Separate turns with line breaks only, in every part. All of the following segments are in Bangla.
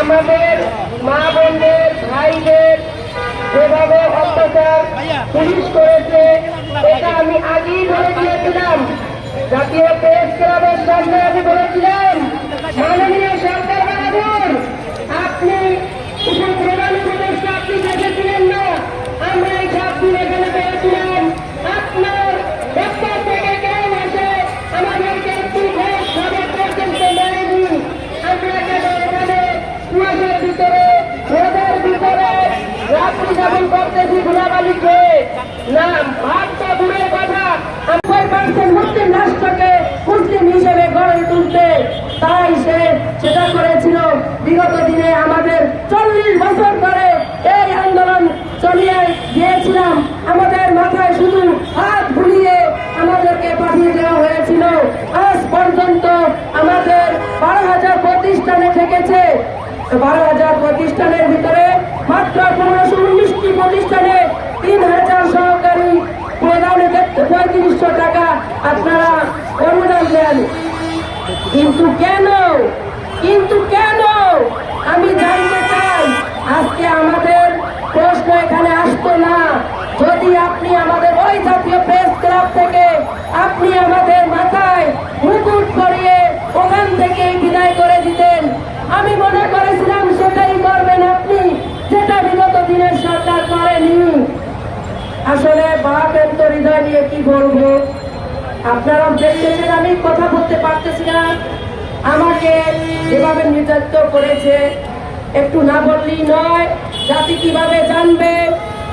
আমাদের মা বোনদের, ভাইদের যেভাবে অত্যাচার পুলিশ করেছে, এটা আমি আগেই বলে দিয়েছিলাম। জাতীয় প্রেস ক্লাবের সামনে আমি বলেছিলাম মাননীয় সরকার বাহাদুর আপনি শুধু প্রধান উপদেষ্টা আপনি দেখেছিলেন না আমরা এই সাত দিন এখানে পেয়েছিলাম আপনার দপ্তর থেকে কেউ এসে আমাদেরকে একটু ঘোষ খবর পর্যন্ত দেয়নি আমরা কেন এখানে কুয়াশার ভিতরে রোদের ভিতরে রাত্রি যাপন ধুলাবালি না ভাবটা দূরের কথা। আমার পার্সেন্ট মুসলিম রাষ্ট্রকে মুসলিম হিসেবে গড়ে তুলতে তাই সে সেটা করেছিল। বিগত দিনে আমাদের পঁয়ত্রিশশো টাকা আপনারা অনুদান দেন। কিন্তু কেন? কিন্তু কেন? আমি জানতে চাই আজকে আমাদের প্রশ্ন এখানে আসতো না যদি আপনি আমাদের ওই জাতীয় প্রেস ক্লাব থেকে আপনি আমাদের মাথায় মুকুট করিয়ে ওখান থেকে বিদায় করে দিতেন আমি মনে করেছিলাম সেটাই করবেন আপনি যেটা বিগত দিনের সরকার করেনি আসলে বাপের তো হৃদয় নিয়ে কি বলব? আপনারা দেখতেছেন আমি কথা বলতে পারতেছি না। আমাকে যেভাবে নির্যাতিত করেছে, একটু না বললেই নয়, জাতি কীভাবে জানবে?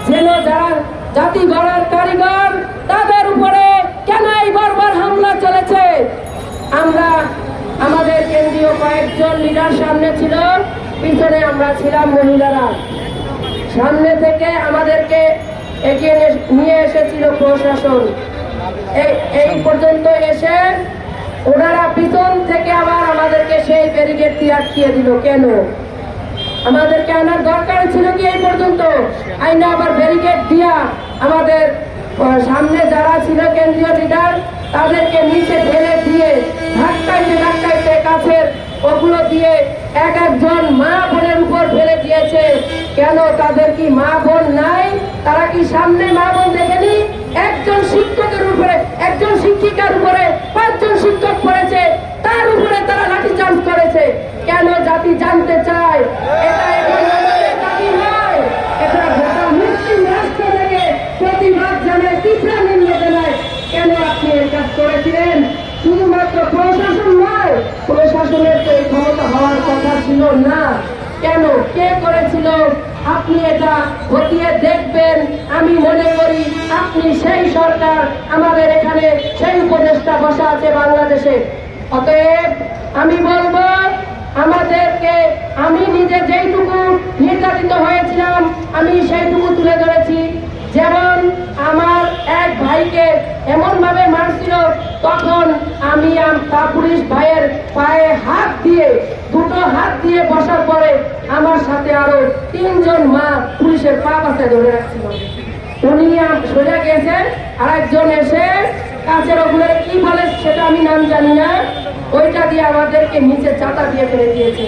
যেন যারা জাতি গড়ার কারিগর, তাদের উপরে কেন এই বারবার হামলা চলেছে? আমরা, আমাদের কেন্দ্রীয় কয়েকজন লিডার সামনে ছিল, পিছনে আমরা ছিলাম মহিলারা। সামনে থেকে আমাদেরকে এগিয়ে নিয়ে এসেছিল প্রশাসন। এই পর্যন্ত এসে ওনারা পিছন থেকে আবার আমাদেরকে সেই ব্যারিকেড দিয়ে আটকিয়ে দিল। কেন? আমাদেরকে আনার দরকার ছিল কি এই পর্যন্ত? আইনা আবার ব্যারিকেড দিয়া আমাদের সামনে যারা ছিল কেন্দ্রীয় লিডার, তাদেরকে নিচে ঢেলে দিয়ে ধাক্কাইতে ধাক্কাইতে কাছের ওগুলো দিয়ে এক একজন মা ফেলে দিয়েছে কেন তাদের কি মা বোন নাই? তারা কি সামনে মা বোন দেখেনি? একজন শিক্ষকের উপরে, একজন শিক্ষিকার উপরে, পাঁচজন শিক্ষক পড়েছে, তার উপরে তারা লাঠি চার্জ করেছে। কেন জাতি জানতে চায়? এটা মুসলিম কেন আপনি করেছিলেন? শুধুমাত্র প্রশাসন নয়, প্রশাসনের তো এই ক্ষমতা হওয়ার কথা ছিল না। কেন? কে করেছিল? আপনি এটা খতিয়ে দেখবেন। আমি মনে করি আপনি সেই সরকার, আমাদের এখানে সেই উপদেষ্টা বসা আছে বাংলাদেশে। অতএব আমি বলব, আমাদেরকে আমি নিজে যেইটুকু নির্যাতিত হয়েছিলাম, আমি সেইটুকু তুলে ধরেছি। যেমন আমার এক ভাইকে এমন ভাবে মারছিল তখন আমি আম- তা পুলিশ ভাইয়ের পায়ে হাত দিয়ে দুটো হাত দিয়ে বসার পরে তিনজন মা পুলিশের পা পাশে ধরে রাখছিল। উনি সোজা গেছেন আরেকজন এসে কাছের ওগুলো কি বলে সেটা আমি নাম জানি না। ওইটা দিয়ে আমাদেরকে নিচে চাতা দিয়ে ফেলে দিয়েছে।